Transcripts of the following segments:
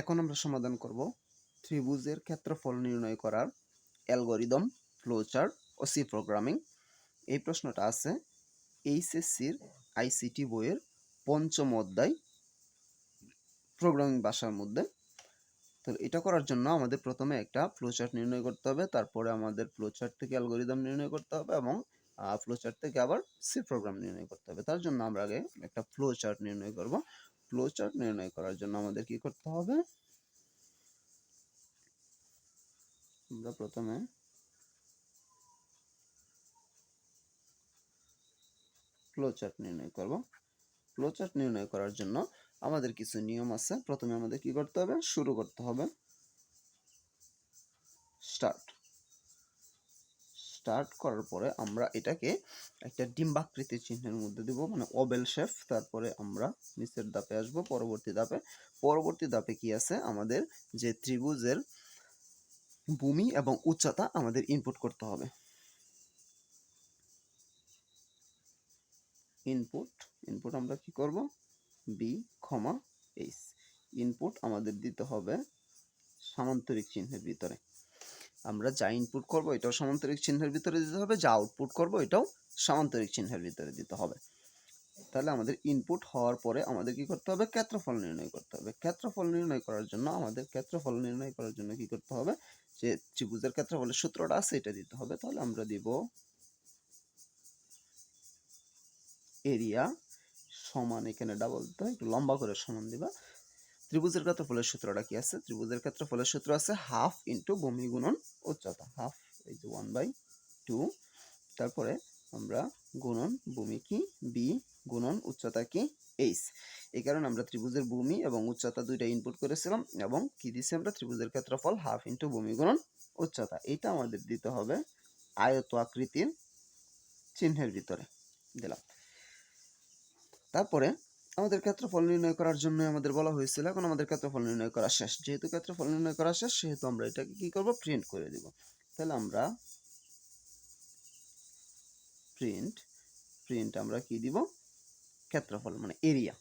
এখন আমরা সমাধান করব ত্রিভুজের ক্ষেত্রফল নির্ণয় করার অ্যালগরিদম, ফ্লোচার্ট ও সি প্রোগ্রামিং। এই প্রশ্নটা আছে এইচএসসির আইসিটি বইয়ের পঞ্চম অধ্যায় প্রোগ্রামিং ভাষার মধ্যে। তো এটা করার জন্য আমাদের প্রথমে একটা ফ্লোচার্ট নির্ণয় করতে হবে, তারপরে আমাদের ফ্লোচার্ট থেকে অ্যালগোরিদম নির্ণয় করতে হবে এবং ফ্লোচার্ট থেকে আবার সি প্রোগ্রাম নির্ণয় করতে হবে। তার জন্য আমরা আগে একটা ফ্লোচার্ট নির্ণয় করব। ফ্লোচার্ট নির্ণয় করার জন্য আমাদের কি করতে হবে? আমরা প্রথমে ফ্লোচার্ট নির্ণয় করব। ফ্লোচার্ট নির্ণয় করার জন্য আমাদের কিছু নিয়ম আছে। প্রথমে আমাদের কি করতে হবে? শুরু করতে হবে। স্টার্ট স্টার্ট করার পরে আমরা এটাকে একটা ডিম্বাকৃতির চিহ্নের মধ্যে দিব মানে ওবেল শেফ তারপরে আমরা নিচের ধাপে আসব, পরবর্তী ধাপে। পরবর্তী ধাপে কি আছে? আমাদের যে ত্রিভুজের ভূমি এবং উচ্চতা আমাদের ইনপুট করতে হবে। ইনপুট ইনপুট আমরা কি করব? বি ক্ষমা এইচ ইনপুট আমাদের দিতে হবে সামান্তরিক চিহ্নের ভিতরে। আমরা যা ইনপুট করব এটাও সামান্তরিক চিহ্নের ভিতরে দিতে হবে, যা আউটপুট করব এটাও সামান্তরিক চিহ্নের ভিতরে দিতে হবে। তাহলে আমাদের ইনপুট হওয়ার পরে আমাদের কি করতে হবে? ক্ষেত্রফল নির্ণয় করতে হবে। ক্ষেত্রফল নির্ণয় করার জন্য আমাদের ক্ষেত্রফল নির্ণয় করার জন্য কি করতে হবে? যে ত্রিভুজের ক্ষেত্রফলের সূত্রটা আছে এটা দিতে হবে। তাহলে আমরা দিব এরিয়া সমান এখানে ডাবল হয় একটু লম্বা করে সমান দিবা। ত্রিভুজের ক্ষেত্রফলের সূত্রটা কি আছে? ত্রিভুজের ক্ষেত্রফলের সূত্র আছে হাফ ইন্টু ভূমি গুণন উচ্চতা। হাফ এই যে ওয়ান বাই টু তারপরে আমরা গুণন ভূমি কি? বি গুণন উচ্চতা কি? এইচ এই কারণে আমরা ত্রিভুজের ভূমি এবং উচ্চতা দুইটা ইনপুট করেছিলাম এবং কি দিছি আমরা? ত্রিভুজের ক্ষেত্রফল হাফ ইন্টু ভূমি গুণন উচ্চতা। এটা আমাদের দিতে হবে আয়ত আকৃতির চিহ্নের ভিতরে। দিলাম। তারপরে আমাদের ক্ষেত্রফল নির্ণয় করার জন্য আমাদের বলা হয়েছিল, এখন আমাদের ক্ষেত্রফল নির্ণয় করা শেষ। যেহেতু ক্ষেত্রফল নির্ণয় করা শেষ, সেহেতু আমরা এটাকে কি করব? প্রিন্ট করে দিব। তাহলে আমরা প্রিন্ট প্রিন্ট আমরা কি দিব? ক্ষেত্রফল মানে এরিয়া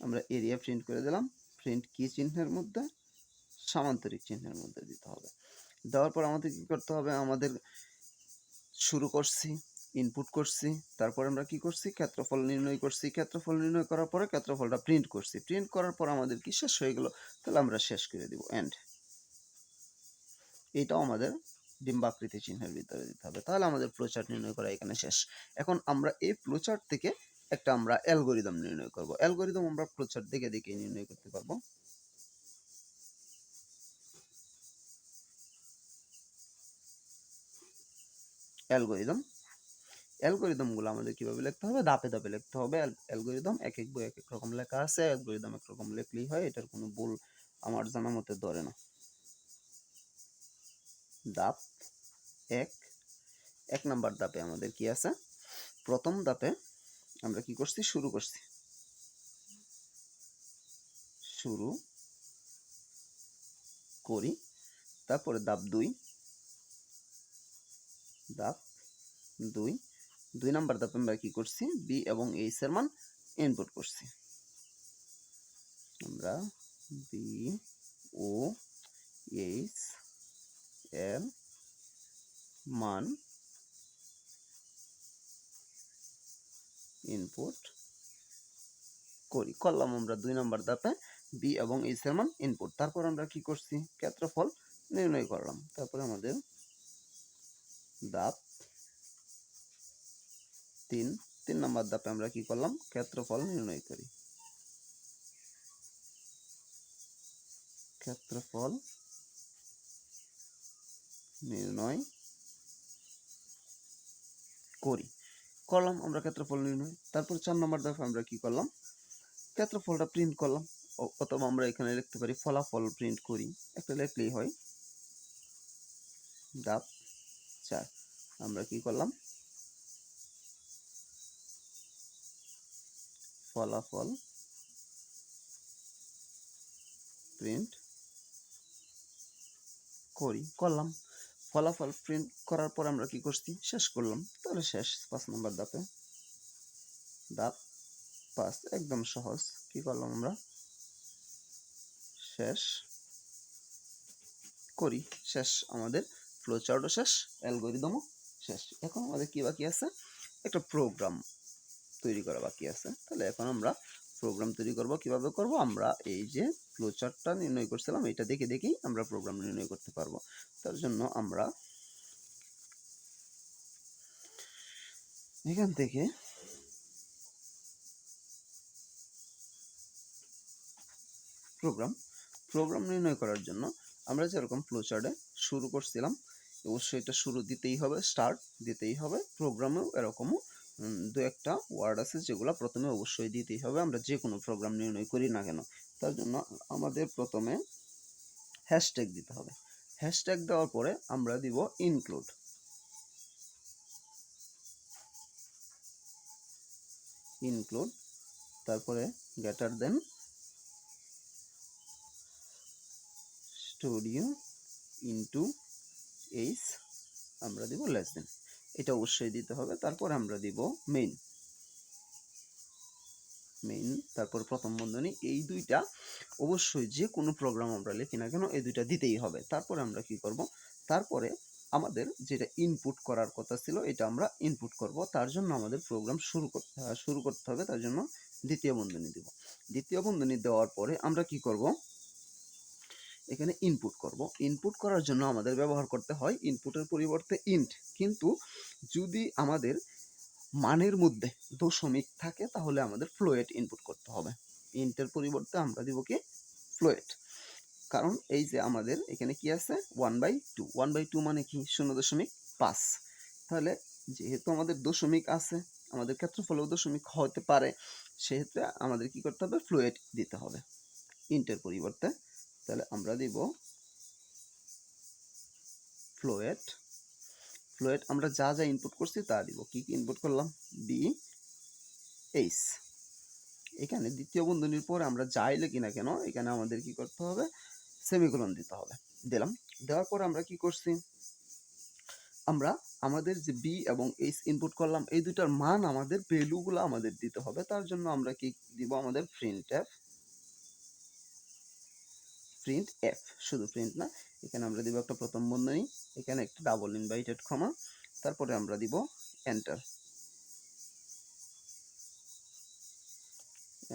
আমরা এরিয়া প্রিন্ট করে দিলাম। প্রিন্ট কি চিহ্নের মধ্যে? সামান্তরিক চিহ্নের মধ্যে দিতে হবে। দেওয়ার পর আমাদের কি করতে হবে? আমাদের শুরু করছি। ইনপুট করছি, তারপর আমরা কি করছি? ক্ষেত্রফল নির্ণয় করছি। ক্ষেত্রফল নির্ণয় করার পরে ক্ষেত্রফলটা প্রিন্ট করছি। প্রিন্ট করার পর আমাদের কি শেষ হয়ে গেল? তাহলে আমরা শেষ করে দিব। এন্ড এটাও আমাদের ডিম্বাকৃতি চিহ্নের ভিতরে দিতে হবে। তাহলে আমাদের ফ্লোচার্ট নির্ণয় করা এখানে শেষ। এখন আমরা এই ফ্লোচার্ট থেকে একটা আমরা অ্যালগোরিদম নির্ণয় করব। অ্যালগোরিদম আমরা ফ্লোচার্ট দেখে দেখে নির্ণয় করতে পারব। অ্যালগোরিদম অ্যালগোরিদমগুলো আমাদের কীভাবে লিখতে হবে? ধাপে ধাপে লিখতে হবে। অ্যালগোরিদম এক এক বই এক এক রকম লেখা আছে। অ্যালগোরিদম এক রকম লিখলেই হয়। এটার কোনো ভুল আমার জানা মতে ধরে না। ধাপ এক এক নাম্বার ধাপে আমাদের কি আছে? প্রথম ধাপে আমরা কি করছি? শুরু করছি। শুরু করি। তারপরে ধাপ দুই ধাপ দুই দুই নাম্বার ধাপে আমরা কি করছি? বি এবং এইচ এর মান ইনপুট করছি। আমরা বি ও এইচ এর মান ইনপুট করি। করলাম আমরা দুই নম্বর ধাপে বি এবং এইচ এর মান ইনপুট তারপর আমরা কি করছি? ক্ষেত্রফল নির্ণয় করলাম। তারপরে আমাদের ধাপ তিন। তিন নম্বর ধাপে আমরা কি করলাম? ক্ষেত্রফল নির্ণয় করি। ক্ষেত্রফল নির্ণয় করি। করলাম, আমরা ক্ষেত্রফল নির্ণয়। তারপর চার নম্বর ধাপে আমরা কি করলাম? ক্ষেত্রফলটা প্রিন্ট করলাম। অথবা আমরা এখানে লিখতে পারি ফলাফল প্রিন্ট করি। একটা লিখলেই হয়। ধাপ চার। আমরা কি করলাম? ফলাফল প্রিন্ট করি, করলাম। ফলাফল প্রিন্ট করার পর আমরা কি করছি? শেষ করলাম। তাহলে শেষ, পাঁচ নম্বর ধাপে। ধাপ পাঁচ, একদম সহজ। কি করলাম আমরা? শেষ করি। শেষ, আমাদের ফ্লো চার্টও শেষ অ্যালগোরিদমও শেষ। এখন আমাদের কি বাকি আছে? একটা প্রোগ্রাম তৈরি করা বাকি আছে। তাহলে এখন আমরা প্রোগ্রাম তৈরি করব, কীভাবে করব? আমরা এই যে ফ্লো চার্টটা নির্ণয় করছিলাম, এটা দেখে দেখেই আমরা প্রোগ্রাম নির্ণয় করতে পারব। তার জন্য আমরা এখান থেকে প্রোগ্রাম প্রোগ্রাম নির্ণয় করার জন্য আমরা যেরকম ফ্লোচার্টে শুরু করছিলাম, অবশ্যই এটা শুরু দিতেই হবে স্টার্ট দিতেই হবে প্রোগ্রামেও এরকমও দু একটা ওয়ার্ড আছে যেগুলো প্রথমে অবশ্যই দিতেই হবে, আমরা যে কোনো প্রোগ্রাম নির্ণয় করি না কেন। তার জন্য আমাদের প্রথমে হ্যাশট্যাগ দিতে হবে। হ্যাশট্যাগ দেওয়ার পরে আমরা দিব ইনক্লুড ইনক্লুড তারপরে greater than studio into H, আমরা দিব লেস দেন। এটা অবশ্যই দিতে হবে। তারপর আমরা দিব মেইন মেইন তারপর প্রথম বন্ধনী, এই দুইটা অবশ্যই যে কোনো প্রোগ্রাম আমরা লিখি না কেন, এই দুইটা দিতেই হবে। তারপরে আমরা কি করব? তারপরে আমাদের যেটা ইনপুট করার কথা ছিল, এটা আমরা ইনপুট করব। তার জন্য আমাদের প্রোগ্রাম শুরু করতে শুরু করতে হবে। তার জন্য দ্বিতীয় বন্ধনী দিব। দ্বিতীয় বন্ধনী দেওয়ার পরে আমরা কি করব? এখানে ইনপুট করব। ইনপুট করার জন্য আমাদের ব্যবহার করতে হয় ইনপুটের পরিবর্তে ইন্ট কিন্তু যদি আমাদের মানের মধ্যে দশমিক থাকে, তাহলে আমাদের ফ্লোয়েট ইনপুট করতে হবে। ইন্টের পরিবর্তে আমরা দিব কি? ফ্লোয়েট কারণ এই যে আমাদের এখানে কি আছে? One by two one by two মানে কি? শূন্য দশমিক পাঁচ। তাহলে যেহেতু আমাদের দশমিক আছে, আমাদের ক্ষেত্রফলেও দশমিক হতে পারে সেক্ষেত্রে আমাদের কি করতে হবে? ফ্লোয়েট দিতে হবে। ইন্টের পরিবর্তে তাহলে আমরা দিব ফ্লোয়েট ফ্লোয়েট আমরা যা যা ইনপুট করছি তা দিব। কি কি ইনপুট করলাম? বি এইচ এখানে দ্বিতীয় বন্ধনীর পরে আমরা যাই লিখি না কেন, এখানে আমাদের কি করতে হবে? সেমিকোলন দিতে হবে। দিলাম। দেওয়ার পর আমরা কি করছি? আমরা আমাদের যে বি এবং এইচ ইনপুট করলাম, এই দুটার মান আমাদের ভ্যালুগুলো আমাদের দিতে হবে। তার জন্য আমরা কি দিব? আমাদের প্রিন্ট প্রিন্ট এফ শুধু প্রিন্ট না, এখানে আমরা দিব একটা প্রথম বন্ধনী, এখানে একটা ডাবল ইনভাইটেড ক্ষমা তারপরে আমরা দিব enter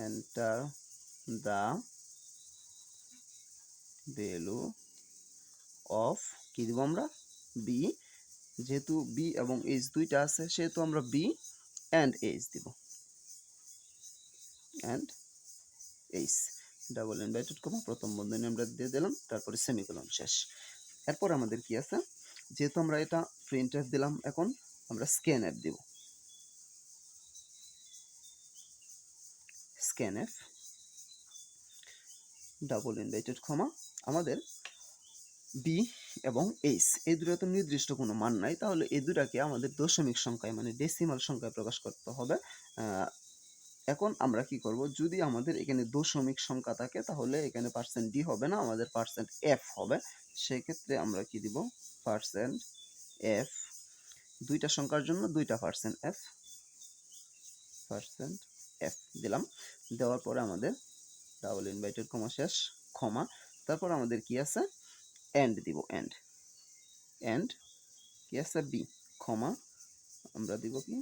enter the value of কি দিব আমরা? বি যেহেতু বি এবং এইচ দুইটা আছে, সেহেতু আমরা বি অ্যান্ড এইচ দিব। And H double inverted comma প্রথম বন্ধনী আমরা দিয়ে দিলাম, তারপরে সেমিকোলন শেষ। এরপর আমাদের কি আছে? যেহেতু আমরা এটা প্রিন্ট এফ দিলাম এখন, আমরা স্ক্যান অ্যাপ দিব। অ্যাপ ডাবল ইনভাইটেড ক্ষমা আমাদের বি এবং এইচ এই দুটো তো নির্দিষ্ট কোনো মান নাই, তাহলে এই দুটাকে আমাদের দশমিক সংখ্যায় মানে ডেসিমাল সংখ্যায় প্রকাশ করতে হবে এখন আমরা কি করব? যদি আমাদের এখানে দশমিক সংখ্যা থাকে, তাহলে এখানে পার্সেন্ট ডি হবে না, আমাদের পার্সেন্ট এফ হবে। সেক্ষেত্রে আমরা কি দিব? পার্সেন্ট এফ দুইটা সংখ্যার জন্য দুইটা পার্সেন্ট এফ পার্সেন্ট এফ দিলাম। দেওয়ার পরে আমাদের ডাবল ইনভাইটেড ক্ষমা শেষ ক্ষমা তারপর আমাদের কি আছে? এন্ড দিব এন্ড এন্ড কি আছে? বি ক্ষমা আমরা দিব কি?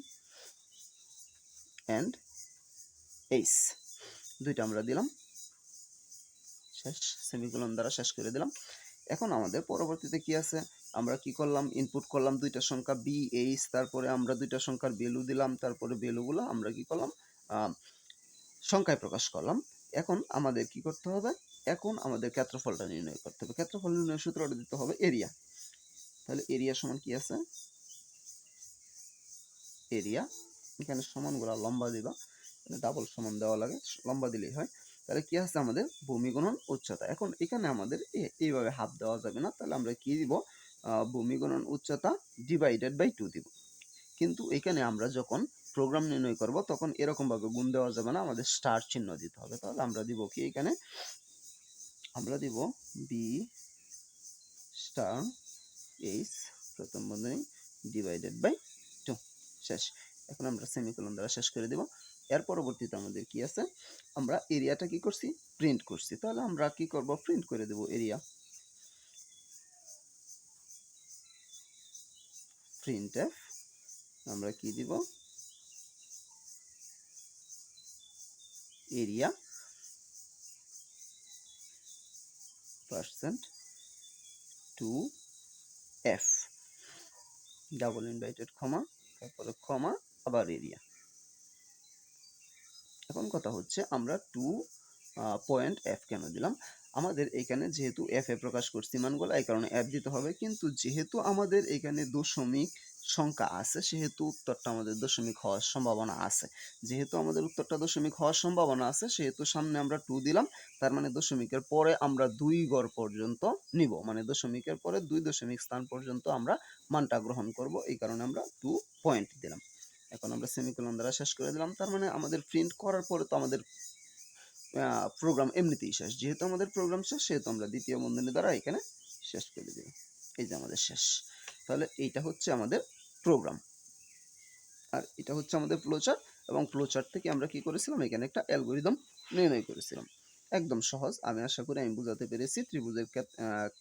এন্ড এইস, দুইটা আমরা দিলাম। শেষ, সেমিকোলন দ্বারা শেষ করে দিলাম। এখন আমাদের পরবর্তীতে কি আছে? আমরা কি করলাম? ইনপুট করলাম দুইটা সংখ্যা বি এইচ তারপরে আমরা দুইটা সংখ্যার ভ্যালু দিলাম, তারপরে ভ্যালুগুলো আমরা কি করলাম? সংখ্যায় প্রকাশ করলাম। এখন আমাদের কি করতে হবে? এখন আমাদের ক্ষেত্রফলটা নির্ণয় করতে হবে। ক্ষেত্রফল নির্ণয় সূত্রটা দিতে হবে এরিয়া তাহলে এরিয়া সমান কি আছে? এরিয়া এখানে সমানগুলো লম্বা দিবা। ডাবল সমান দেওয়া লাগে লম্বা দিলেই হয়। তাহলে কি আছে আমাদের? ভূমি গুণন উচ্চতা। এখন এখানে আমাদের এইভাবে হাফ দেওয়া যাবে না। তাহলে আমরা কি দিব? আহ, ভূমি গুণন উচ্চতা ডিভাইডেড বাই টু দিব। কিন্তু এখানে আমরা যখন প্রোগ্রাম নির্ণয় করব তখন এরকম ভাবে গুণ দেওয়া যাবে না। আমাদের স্টার চিহ্ন দিতে হবে। তাহলে আমরা দিব কি এখানে? আমরা দিব বি স্টার এইচ প্রথম বন্ধনী ডিভাইডেড বাই টু শেষ। এখন আমরা সেমিকোলন দ্বারা শেষ করে দিব। এর পরবর্তীতে আমাদের কি আছে? আমরা এরিয়াটা কি করছি? প্রিন্ট করছি। তাহলে আমরা কি করব? প্রিন্ট করে দেব এরিয়া প্রিন্ট এফ আমরা কি দিব? Area percent to F double inverted comma তারপরে ক্ষমা আবার এরিয়া এখন কথা হচ্ছে আমরা টু পয়েন্ট এফ কেন দিলাম? আমাদের এখানে যেহেতু এফ এ প্রকাশ করছি মানগুলো, এই কারণে এফ দিতে হবে। কিন্তু যেহেতু আমাদের এখানে দশমিক সংখ্যা আছে, সেহেতু উত্তরটা আমাদের দশমিক হওয়ার সম্ভাবনা আছে। যেহেতু আমাদের উত্তরটা দশমিক হওয়ার সম্ভাবনা আছে, সেহেতু সামনে আমরা টু দিলাম, তার মানে দশমিকের পরে আমরা দুই গড় পর্যন্ত নিব। মানে দশমিকের পরে দুই দশমিক স্থান পর্যন্ত আমরা মানটা গ্রহণ করব, এই কারণে আমরা টু পয়েন্ট দিলাম। এখন আমরা সেমিকোলন দ্বারা শেষ করে দিলাম। তার মানে আমাদের প্রিন্ট করার পরে তো আমাদের প্রোগ্রাম এমনিতেই শেষ। যেহেতু আমাদের প্রোগ্রাম শেষ, সেহেতু আমরা দ্বিতীয় বন্ধনী দ্বারা এখানে শেষ করে দিই এই যে আমাদের শেষ। তাহলে এইটা হচ্ছে আমাদের প্রোগ্রাম আর এটা হচ্ছে আমাদের ফ্লোচার্ট এবং ফ্লোচার্ট থেকে আমরা কি করেছিলাম? এখানে একটা অ্যালগোরিদম নির্ণয় করেছিলাম। একদম সহজ। আমি আশা করি আমি বুঝাতে পেরেছি। ত্রিভুজের ক্ষেত-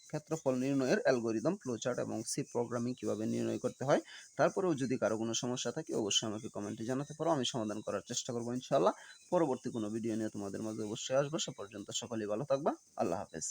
ক্ষেত্রফল নির্ণয়ের অ্যালগোরিদম, ফ্লোচার্ট এবং সি প্রোগ্রামিং কীভাবে নির্ণয় করতে হয়, তারপরেও যদি কারও কোনো সমস্যা থাকে, অবশ্যই আমাকে কমেন্টে জানাতে পারো। আমি সমাধান করার চেষ্টা করব ইনশাল্লাহ পরবর্তী কোনো ভিডিও নিয়ে তোমাদের মাঝে অবশ্যই আসব। সে পর্যন্ত সকলেই ভালো থাকবা। আল্লাহ হাফেজ।